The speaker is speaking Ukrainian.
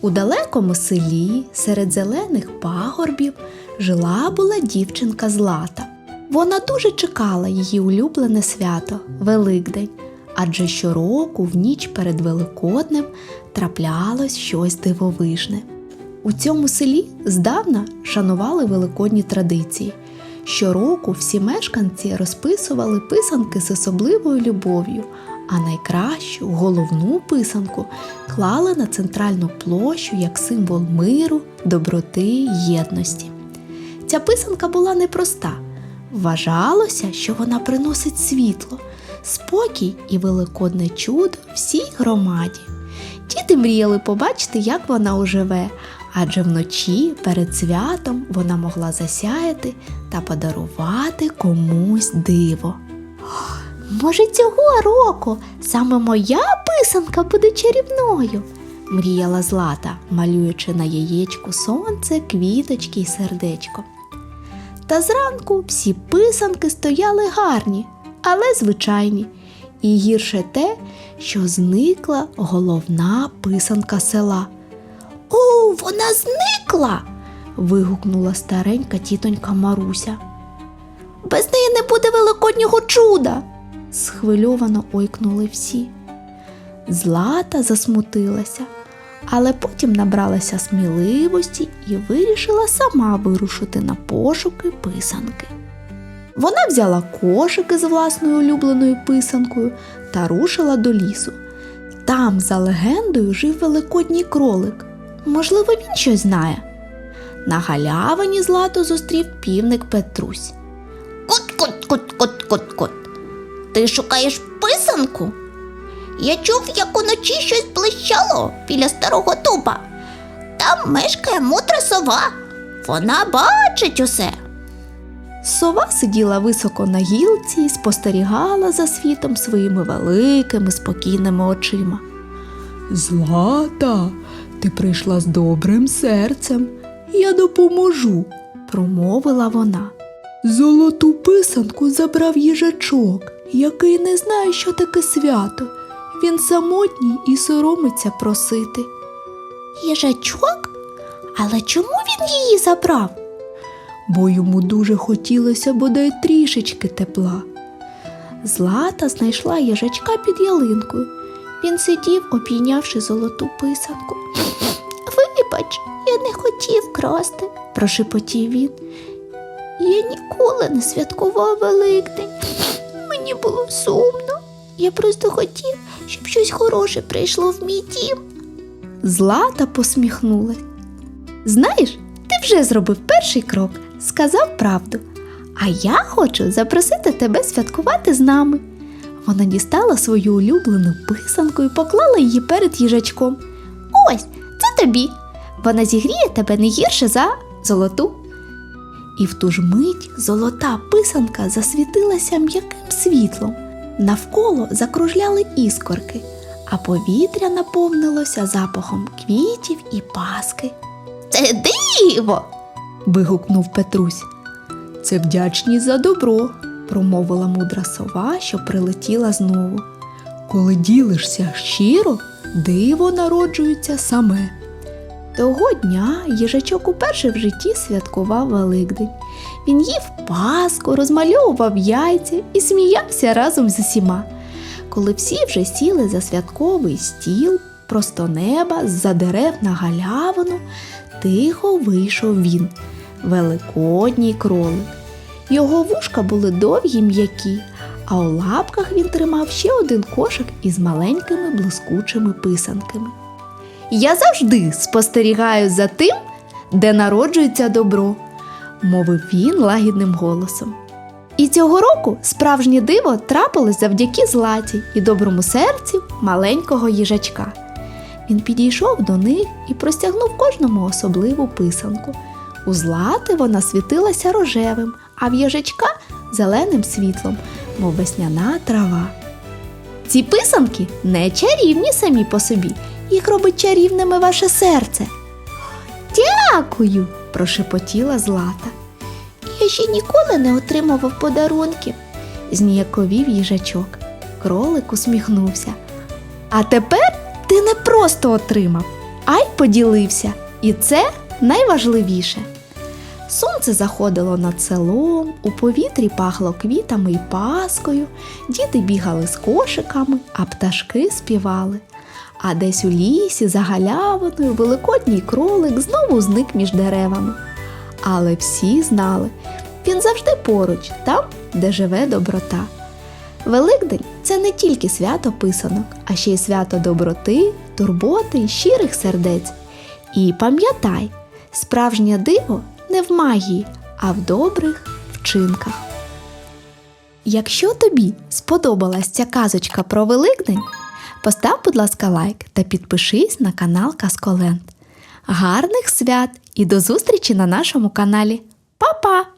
У далекому селі серед зелених пагорбів жила була дівчинка Злата. Вона дуже чекала її улюблене свято Великдень, адже щороку в ніч перед Великоднем траплялось щось дивовижне. У цьому селі здавна шанували великодні традиції. Щороку всі мешканці розписували писанки з особливою любов'ю, а найкращу головну писанку клали на центральну площу як символ миру, доброти й єдності. Ця писанка була непроста. Вважалося, що вона приносить світло, спокій і великодне чудо всій громаді. Діти мріяли побачити, як вона оживе, адже вночі перед святом вона могла засяяти та подарувати комусь диво. Може, цього року саме моя писанка буде чарівною, мріяла Злата, малюючи на яєчку сонце, квіточки й сердечко. Та зранку всі писанки стояли гарні, але звичайні. І гірше те, що зникла головна писанка села. О, вона зникла. вигукнула старенька тітонька Маруся. Без неї не буде великоднього чуда. Схвильовано ойкнули всі. Злата засмутилася, але потім набралася сміливості і вирішила сама вирушити на пошуки писанки. Вона взяла кошики з власною улюбленою писанкою та рушила до лісу. Там, за легендою, жив великодній кролик. Можливо, він щось знає. На галявині злато зустрів півник Петрусь. Кут-кут-кут-кут-кут-кут. Ти шукаєш писанку? Я чув, як уночі щось блищало біля старого дуба. Там мешкає мудра сова. Вона бачить усе. Сова сиділа високо на гілці і спостерігала за світом своїми великими спокійними очима. Злата, ти прийшла з добрим серцем. Я допоможу, промовила вона. Золоту писанку забрав їжачок, який не знає, що таке свято. Він самотній і соромиться просити. Їжачок? Але чому він її забрав? бо йому дуже хотілося бодай трішечки тепла. Злата знайшла їжачка під ялинкою. Він сидів, обійнявши золоту писанку. Вибач, я не хотів красти. Прошепотів він. Я ніколи не святкував Великдень. Мені було сумно. Я просто хотів, щоб щось хороше прийшло в мій дім. Злата посміхнулась. Знаєш, ти вже зробив перший крок, сказав правду. А я хочу запросити тебе святкувати з нами. Вона дістала свою улюблену писанку і поклала її перед їжачком. Ось, це тобі. Вона зігріє тебе не гірше за золоту. І в ту ж мить золота писанка засвітилася м'яким світлом. Навколо закружляли іскорки, а повітря наповнилося запахом квітів і паски. Це диво. вигукнув Петрусь. Це вдячність за добро, промовила мудра сова, що прилетіла знову. Коли ділишся щиро, диво народжується саме. Того дня їжачок уперше в житті святкував Великдень. Він їв паску, розмальовував яйця і сміявся разом з усіма. Коли всі вже сіли за святковий стіл, просто неба з-за дерев на галявину, тихо вийшов він, великодній кролик. Його вушка були довгі м'які, а у лапках він тримав ще один кошик із маленькими блискучими писанками. Я завжди спостерігаю за тим, де народжується добро, мовив він лагідним голосом. І цього року справжнє диво трапилось завдяки златі і доброму серцю маленького їжачка. Він підійшов до них і простягнув кожному особливу писанку. У злати вона світилася рожевим, а в їжачка зеленим світлом, мов весняна трава. Ці писанки не чарівні самі по собі, їх робить чарівними ваше серце. Дякую, прошепотіла Злата. Я ще ніколи не отримував подарунків. Зніяковів їжачок. Кролик усміхнувся. А тепер ти не просто отримав, а й поділився. І це найважливіше. Сонце заходило над селом, у повітрі пахло квітами й паскою, діти бігали з кошиками, а пташки співали. А десь у лісі за галявиною великодній кролик знову зник між деревами. Але всі знали, він завжди поруч, там, де живе доброта. Великдень це не тільки свято писанок, а ще й свято доброти, турботи й щирих сердець. І пам'ятай, справжнє диво не в магії, а в добрих вчинках. Якщо тобі сподобалась ця казочка про Великдень, постав, будь ласка, лайк та підпишись на канал Казколенд. Гарних свят і до зустрічі на нашому каналі. Па-па!